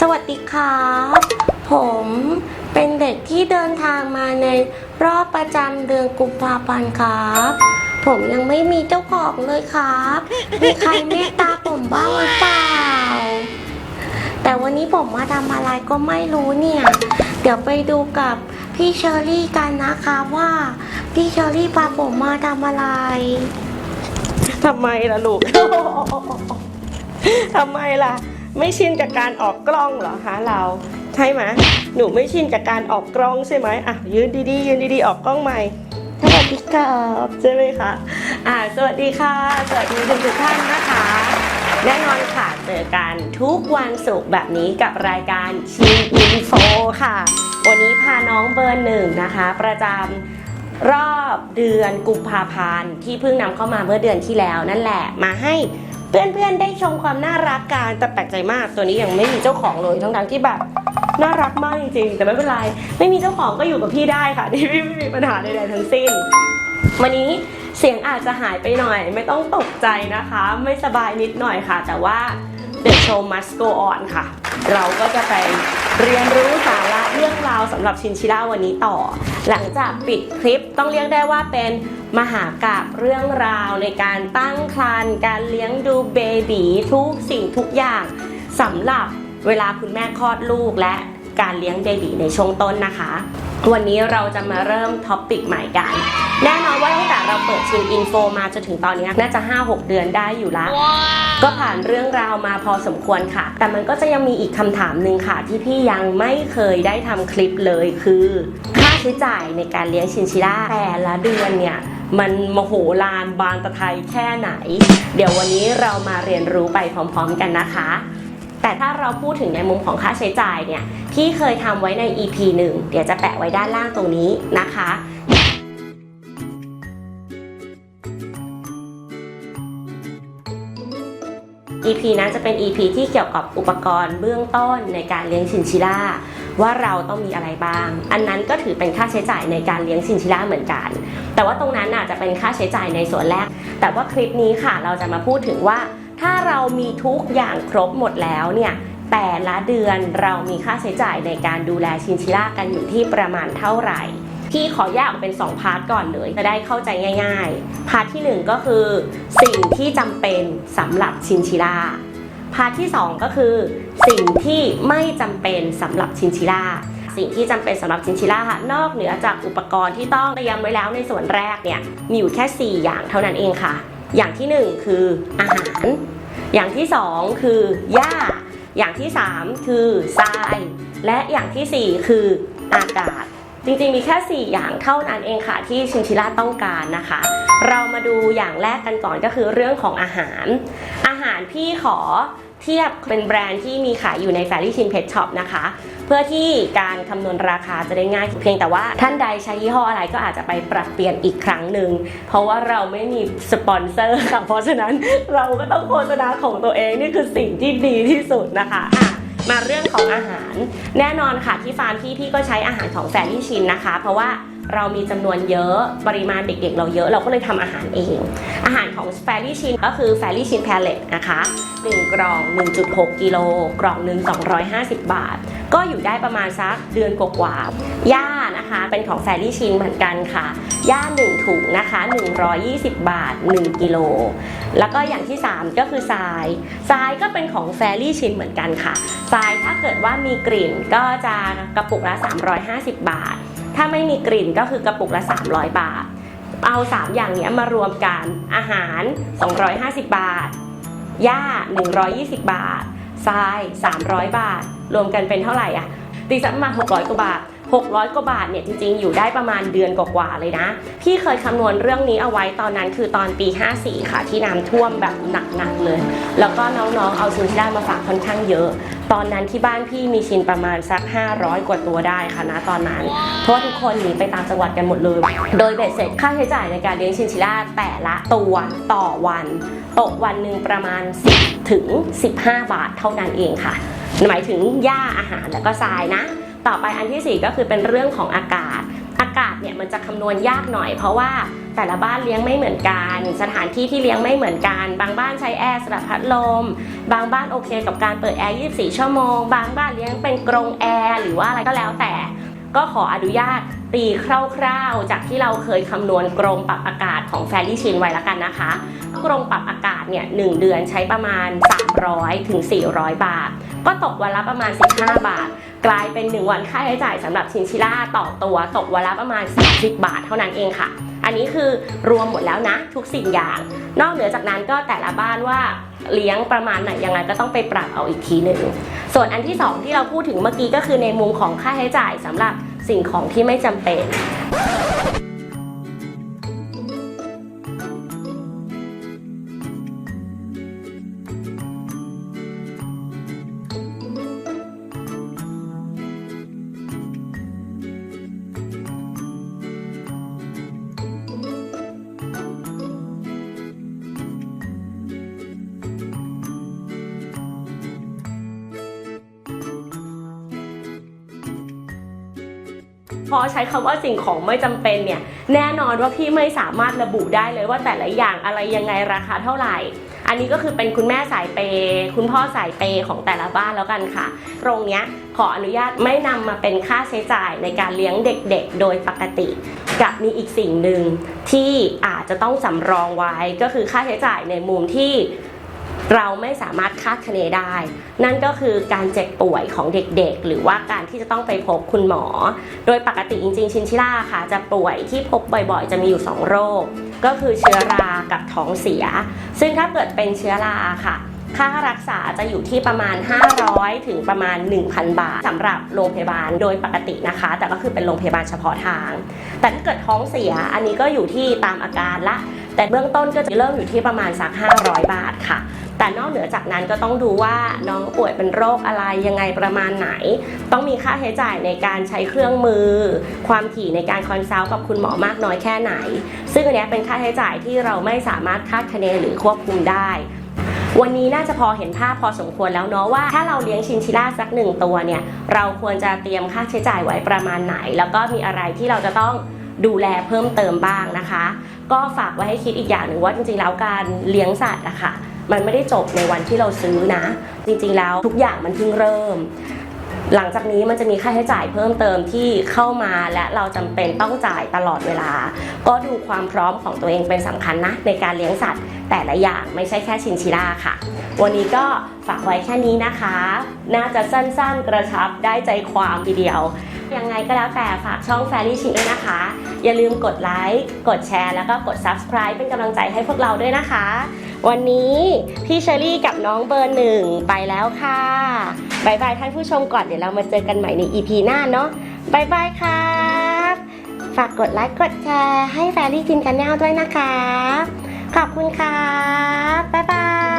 สวัสดีครับผมเป็นเด็กที่เดินทางมาในรอบประจำเดือนกุมภาพันธ์ครับ ผมยังไม่มีเจ้าของเลยครับมีใครเมตตาผมบ้างหรือเปล่า แต่วันนี้ผมมาทำอะไรก็ไม่รู้เนี่ย เดี๋ยวไปดูกับพี่เชอรี่กันนะคะว่าพี่เชอรี่พาผมมาทำอะไรทำไมล่ะลูกทำไมล่ะ ไม่ชินกับการออกกล้องเหรอคะเรา ใช่ไหมหนูไม่ชินกับการออกกล้องใช่ไหมอะยืนดีๆยืนดีๆออกกล้องใหม่สวัสดีครับใช่ไหมคะอ่าสวัสดีค่ะ สวัสดีทุกทุกๆท่านนะคะ แน่นอนค่ะเจอกันทุกวันศุกร์แบบนี้กับรายการชินอินโฟค่ะ วันนี้พาน้องเบอร์หนึ่งนะคะ ประจำรอบเดือนกุมภาพันธ์ที่เพิ่งนำเข้ามาเมื่อเดือนที่แล้วนั่นแหละมาให้ เพื่อนๆได้ชมความน่ารักกันแต่แปลกใจมากตัวนี้ยังไม่มีเจ้าของเลยทั้งๆที่แบบน่ารักมากจริงๆแต่ไม่เป็นไร ไม่มีเจ้าของก็อยู่กับพี่ได้ค่ะที่ไม่มีปัญหาใดๆทั้งสิ้น วันนี้เสียงอาจจะหายไปหน่อย ไม่ต้องตกใจนะคะ ไม่สบายนิดหน่อยค่ะ แต่ว่า The show must go on ค่ะ เราก็จะไปเรียนรู้สาระเรื่องราวสำหรับชินชิล่าวันนี้ต่อ หลังจากปิดคลิปต้องเรียกได้ว่าเป็น มหากาบเรื่องราวในการตั้งครรภ์การเลี้ยงดูเบบีทุกสิ่งทุกอย่างสำหรับเวลาคุณแม่คลอดลูกและการเลี้ยงเบบีในช่วงต้นนะคะ วันนี้เราจะมาเริ่มท็อปปิกใหม่กัน แน่นอนว่าตั้งแต่เราเปิดชินอินโฟมาจนถึงตอนนี้น่าจะ 5-6 เดือนได้อยู่ละก็ผ่านเรื่องราวมาพอสมควรค่ะ แต่มันก็จะยังมีอีกคำถามหนึ่งค่ะ ที่พี่ยังไม่เคยได้ทำคลิปเลยคือ ค่าใช้จ่ายในการเลี้ยงชินชิล่าแต่ละเดือนเนี่ย มันมโหฬารบานตะไทยแค่ไหน เดี๋ยววันนี้เรามาเรียนรู้ไปพร้อมๆกันนะคะ แต่ถ้าเราพูดถึงในมุมของค่าใช้จ่ายเนี่ยพี่เคยทำไว้ใน EP 1 เดี๋ยวจะแปะไว้ด้านล่างตรงนี้นะคะ EP นั้นจะเป็น EP ที่เกี่ยวกับอุปกรณ์เบื้องต้นในการเลี้ยงชินชิล่าว่าเราต้องมีอะไรบ้าง อันนั้นก็ถือเป็นค่าใช้จ่ายในการเลี้ยงชินชิล่าเหมือนกัน แต่ว่าตรงนั้นอาจจะเป็นค่าใช้จ่ายในส่วนแรก แต่ว่าคลิปนี้ค่ะเราจะมาพูดถึงว่า ถ้าเรามีทุกอย่างครบหมดแล้วเนี่ยแต่ละเดือนเรามีค่าใช้จ่ายในการดูแลชินชิล่ากันอยู่ที่ประมาณเท่าไหร่ พี่ขอแยกออกเป็น 2 พาร์ทก่อนเลย จะได้เข้าใจง่าย ๆ พาร์ทที่ 1 ก็คือ สิ่งที่จำเป็นสำหรับชินชิล่าพาร์ทที่ 2 ก็คือ สิ่งที่ไม่จำเป็นสำหรับชินชิล่าสิ่งที่จำเป็นสำหรับชินชิล่านอกเหนือจากอุปกรณ์ที่ต้องเตรียมไว้แล้วในส่วนแรกเนี่ยมีอยู่แค่ 4 อย่างเท่านั้นเองค่ะ อย่างที่ 1 คืออาหาร อย่างที่ 2 คือหญ้า อย่างที่ 3 คือทราย และอย่างทีสี่4 คืออากาศ จริงๆมีแค่ 4 อย่างเท่านั้นเองค่ะที่ชินชิล่าต้องการนะคะ เรามาดูอย่างแรกกันก่อนก็คือเรื่องของอาหาร อาหารพี่ขอเทียบเป็นแบรนด์ที่มีขายอยู่ใน f a i r y Chin Pet Shop นะคะ เพื่อที่การคำนวณราคาจะได้ง่าย เพียงแต่ว่าท่านใดใช้ยี่ห้ออะไรก็อาจจะไปปรับเปลี่ยนอีกครั้งหนึ่ง เพราะว่าเราไม่มีสปอนเซอร์ค่ะเพราะฉะนั้นเราก็ต้องโฆษณาของตัวเองนี่คือสิ่งที่ดีที่สุดนะคะ มาเรื่องของอาหาร แน่นอนค่ะที่ฟาร์มพี่พี่ก็ใช้อาหารของแฟรี่ชินนะคะ เพราะว่า เรามีจำนวนเยอะปริมาณเด็กๆ เราเยอะเราก็เลยทำอาหารเอง อาหารของแฟรี่ชินก็คือแฟรี่ชินแพลเลตนะคะ1กล่อง 1.6 กิโลกล่องหนึ่ง250 บาท ก็อยู่ได้ประมาณสักเดือนกว่าๆหญ้านะคะเป็นของแฟรี่ชินเหมือนกันค่ะหญ้า1 ถุงนะคะ 120 บาท 1 กิโล แล้วก็อย่างที่ 3 ก็คือทรายทรายก็เป็นของแฟรี่ชินเหมือนกันค่ะทรายถ้าเกิดว่ามีกลิ่นก็จะกระปุกละ 350 บาท ถ้าไม่มีกลิ่นก็คือกระปุกละ 300 บาท เอา 3 อย่างนี้มารวมกันอาหาร 250 บาท หญ้า 120 บาททราย 300 บาท รวมกันเป็นเท่าไหร่อะตีสักมา 600 กว่าบาท 600 กว่าบาทเนี่ยจริงๆ อยู่ได้ประมาณเดือนกว่าๆเลยนะ พี่เคยคำนวณเรื่องนี้เอาไว้ตอนนั้นคือตอนปี 54 ค่ะที่น้ำท่วมแบบหนักๆเลย แล้วก็น้องๆ เอาชินชิล่ามาฝากค่อนข้างเยอะ ตอนนั้นที่บ้านพี่มีชินประมาณสัก 500 กว่าตัวได้ค่ะนะตอนนั้น เพราะทุกคนหนีไปต่างจังหวัดกันหมดเลย โดยเบ็ดเสร็จค่าใช้จ่ายในการเลี้ยงชินชิล่าแต่ละตัวต่อวันตกวันหนึ่งประมาณ 10ถึง15 บาทเท่านั้นเองค่ะ หมายถึงหญ้าอาหารแล้วก็ทรายนะ ต่อไปอันที่ 4 ก็คือเป็นเรื่องของอากาศ อากาศเนี่ยมันจะคำนวณยากหน่อย เพราะว่าแต่ละบ้านเลี้ยงไม่เหมือนกัน สถานที่ที่เลี้ยงไม่เหมือนกัน บางบ้านใช้แอร์สลับพัดลม บางบ้านโอเคกับการเปิดแอร์ 24 ชั่วโมง บางบ้านเลี้ยงเป็นกรงแอร์หรือว่าอะไรก็แล้วแต่ ก็ขออนุญาต ตีคร่าวๆ จากที่เราเคยคำนวณกรงปรับอากาศของแฟรี่ชินไว้แล้วกันนะคะ กรงปรับอากาศเนี่ยหเดือนใช้ประมาณ 300ถึง400 บาท ก็ตกวันละประมาณ 15 บาท กลายเป็น 1 วันค่าใช้จ่ายสำหรับชินชิล่าต่อตัวตกวันละประมาณ 30 บาทเท่านั้นเองค่ะ อันนี้คือรวมหมดแล้วนะทุกสิ่งอย่าง นอกเหนือจากนั้นก็แต่ละบ้านว่าเลี้ยงประมาณไหนยังไงก็ต้องไปปรับเอาอีกทีหนึ่งส่วนอันที่ 2 ที่เราพูดถึงเมื่อกี้ก็คือในมุมของค่าใช้จ่ายสำหรับ สิ่งของที่ไม่จำเป็น พอใช้คำว่าสิ่งของไม่จำเป็นเนี่ยแน่นอนว่าพี่ไม่สามารถระบุได้เลยว่าแต่ละอย่างอะไรยังไงราคาเท่าไหร่ อันนี้ก็คือเป็นคุณแม่สายเปย์คุณพ่อสายเปย์ของแต่ละบ้านแล้วกันค่ะ ตรงเนี้ยขออนุญาตไม่นำมาเป็นค่าใช้จ่ายในการเลี้ยงเด็กๆ โดยปกติ กับมีอีกสิ่งหนึ่งที่อาจจะต้องสำรองไว้ก็คือค่าใช้จ่ายในมุมที่ เราไม่สามารถคาดคะเนได้ นั่นก็คือการเจ็บป่วยของเด็กๆ หรือว่าการที่จะต้องไปพบคุณหมอ โดยปกติจริงๆ ชินชิล่าค่ะ จะป่วยที่พบบ่อยๆ จะมีอยู่ 2 โรค ก็คือเชื้อรากับท้องเสีย ซึ่งถ้าเกิดเป็นเชื้อราค่ะค่ารักษาจะอยู่ที่ประมาณ 500 ถึงประมาณ 1,000 บาทสำหรับโรงพยาบาลโดยปกตินะคะ แต่ก็คือเป็นโรงพยาบาลเฉพาะทาง แต่ถ้าเกิดท้องเสียอันนี้ก็อยู่ที่ตามอาการละ แต่เบื้องต้นก็จะเริ่มอยู่ที่ประมาณสัก 500 บาทค่ะ แต่นอกเหนือจากนั้นก็ต้องดูว่าน้องป่วยเป็นโรคอะไรยังไงประมาณไหน ต้องมีค่าใช้จ่ายในการใช้เครื่องมือ ความถี่ในการคอนซัลท์กับคุณหมอมากน้อยแค่ไหน ซึ่งอันนี้เป็นค่าใช้จ่ายที่เราไม่สามารถคาดคะเนหรือควบคุมได้วันนี้น่าจะพอเห็นภาพพอสมควรแล้วเนาะว่า ถ้าเราเลี้ยงชินชิล่าสักหนึ่งตัวเนี่ยเราควรจะเตรียมค่าใช้จ่ายไว้ประมาณไหน แล้วก็มีอะไรที่เราจะต้องดูแลเพิ่มเติมบ้างนะคะ ก็ฝากไว้ให้คิดอีกอย่างหนึ่งว่าจริงๆแล้วการเลี้ยงสัตว์อะค่ะมันไม่ได้จบในวันที่เราซื้อนะ จริงๆแล้วทุกอย่างมันเพิ่งเริ่ม หลังจากนี้มันจะมีค่าใช้จ่ายเพิ่มเติมที่เข้ามาและเราจำเป็นต้องจ่ายตลอดเวลา ก็ดูความพร้อมของตัวเองเป็นสำคัญนะ ในการเลี้ยงสัตว์ แต่ละอย่างไม่ใช่แค่ชินชิล่าค่ะ วันนี้ก็ฝากไว้แค่นี้นะคะ น่าจะสั้นๆกระชับได้ใจความทีเดียว ยังไงก็แล้วแต่ฝากช่องแฟรี่ชินด้วยนะคะ อย่าลืมกดไลค์กดแชร์แล้วก็กด subscribe เป็นกำลังใจให้พวกเราด้วยนะคะ วันนี้พี่เชอรี่กับน้องเบอร์หนึ่งไปแล้วค่ะบายบายท่านผู้ชมก่อนเดี๋ยวเรามาเจอกันใหม่ใน EP หน้าเนาะบายบายครับฝากกดไลค์กดแชร์ให้แฟรี่จินกันแนลด้วยนะคะขอบคุณครับบ๊ายบาย